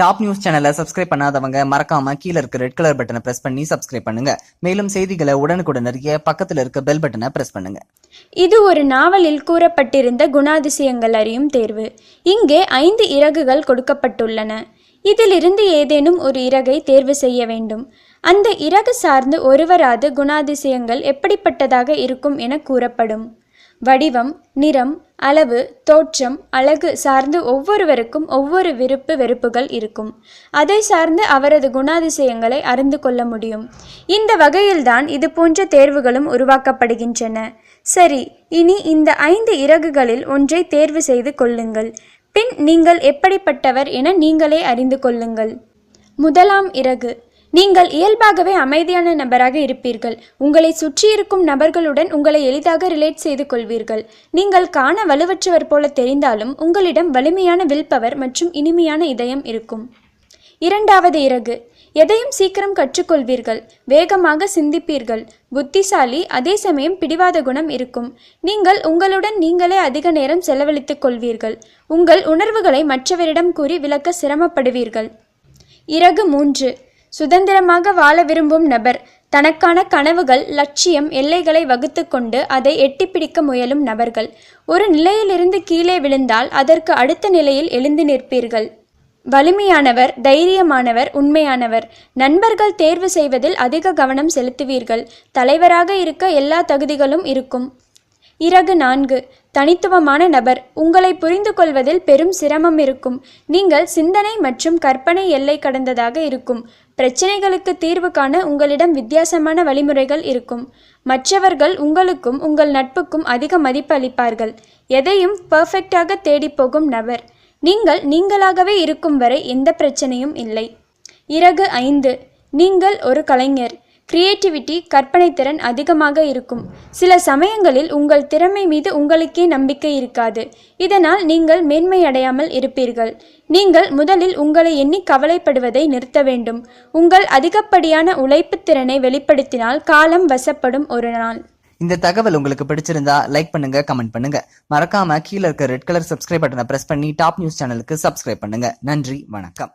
Top news சேனலை subscribe பண்ணாதவங்க மறக்காம கீழே இருக்க ரெட் கலர் பட்டனை பிரஸ் பண்ணி சப்ஸ்கிரைப் பண்ணுங்க. மேலும் செய்திகளை உடனுக்குடன் அறிய பக்கத்தில் இருக்க பெல் பட்டனை பிரஸ் பண்ணுங்க. இது ஒரு நாவலில் கூறப்பட்டிருந்த குணாதிசயங்கள் அறியும் தேர்வு. இங்கே ஐந்து இறகுகள் கொடுக்கப்பட்டுள்ளன. இதிலிருந்து ஏதேனும் ஒரு இறகை தேர்வு செய்ய வேண்டும். அந்த இறகு சார்ந்து ஒருவராது குணாதிசயங்கள் எப்படிப்பட்டதாக இருக்கும் என கூறப்படும். வடிவம் நிறம் அளவு தோற்றம் அழகு சார்ந்து ஒவ்வொருவருக்கும் ஒவ்வொரு விருப்பு வெறுப்புகள் இருக்கும். அதை சார்ந்து அவரது குணாதிசயங்களை அறிந்து கொள்ள முடியும். இந்த வகையில்தான் இது போன்ற தேர்வுகளும் உருவாக்கப்படுகின்றன. சரி இனி இந்த ஐந்து இறகுகளில் ஒன்றை தேர்வு செய்து கொள்ளுங்கள். பின் நீங்கள் எப்படிப்பட்டவர் என நீங்களே அறிந்து கொள்ளுங்கள். முதலாம் இறகு நீங்கள் இயல்பாகவே அமைதியான நபராக இருப்பீர்கள். உங்களை சுற்றியிருக்கும் நபர்களுடன் உங்களை எளிதாக ரிலேட் செய்து கொள்வீர்கள். நீங்கள் காண வலுவற்றவர் போல தெரிந்தாலும் உங்களிடம் வலிமையான வில்பவர் மற்றும் இனிமையான இதயம் இருக்கும். இரண்டாவது இறகு. எதையும் சீக்கிரம் கற்றுக்கொள்வீர்கள். வேகமாக சிந்திப்பீர்கள். புத்திசாலி அதே சமயம் பிடிவாத குணம் இருக்கும். நீங்கள் உங்களுடன் நீங்களே அதிக நேரம் செலவழித்துக் கொள்வீர்கள். உங்கள் உணர்வுகளை மற்றவரிடம் கூறி விளக்க சிரமப்படுவீர்கள். இறகு மூன்று. சுதந்திரமாக வாழ விரும்பும் நபர். தனக்கான கனவுகள் லட்சியம் எல்லைகளை வகுத்துக்கொண்டு அதை எட்டிப்பிடிக்க முயலும் நபர்கள். ஒரு நிலையிலிருந்து கீழே விழுந்தால் அதற்கு அடுத்த நிலையில் எழுந்து நிற்பீர்கள். வலிமையானவர் தைரியமானவர் உண்மையானவர். நண்பர்கள் தேர்வு செய்வதில் அதிக கவனம் செலுத்துவீர்கள். தலைவராக இருக்க எல்லா தகுதிகளும் இருக்கும். இறகு நான்கு. தனித்துவமான நபர். உங்களை புரிந்து கொள்வதில் பெரும் சிரமம் இருக்கும். நீங்கள் சிந்தனை மற்றும் கற்பனை எல்லை கடந்ததாக இருக்கும். பிரச்சனைகளுக்கு தீர்வு காண உங்களிடம் வித்தியாசமான வழிமுறைகள் இருக்கும். மற்றவர்கள் உங்களுக்கும் உங்கள் நட்புக்கும் அதிக மதிப்பு அளிப்பார்கள். எதையும் பர்ஃபெக்டாக தேடிப்போகும் நபர். நீங்கள் நீங்களாகவே இருக்கும் வரை எந்த பிரச்சனையும் இல்லை. இறகு ஐந்து. நீங்கள் ஒரு கலைஞர். கிரியேட்டிவிட்டி கற்பனை திறன் அதிகமாக இருக்கும். சில சமயங்களில் உங்கள் திறமை மீது உங்களுக்கே நம்பிக்கை இருக்காது. இதனால் நீங்கள் மேன்மை அடையாமல் இருப்பீர்கள். நீங்கள் முதலில் உங்களை எண்ணி கவலைப்படுவதை நிறுத்த வேண்டும். உங்கள் அதிகப்படியான உழைப்பு திறனை வெளிப்படுத்தினால் காலம் வசப்படும் ஒரு நாள். இந்த தகவல் உங்களுக்கு பிடிச்சிருந்தா லைக் பண்ணுங்க கமெண்ட் பண்ணுங்க. மறக்காம கீழே இருக்க ரெட் கலர் சப்ஸ்கிரைப் பட்டனை பிரஸ் பண்ணி டாப் நியூஸ் சேனலுக்கு சப்ஸ்கிரைப் பண்ணுங்க. நன்றி வணக்கம்.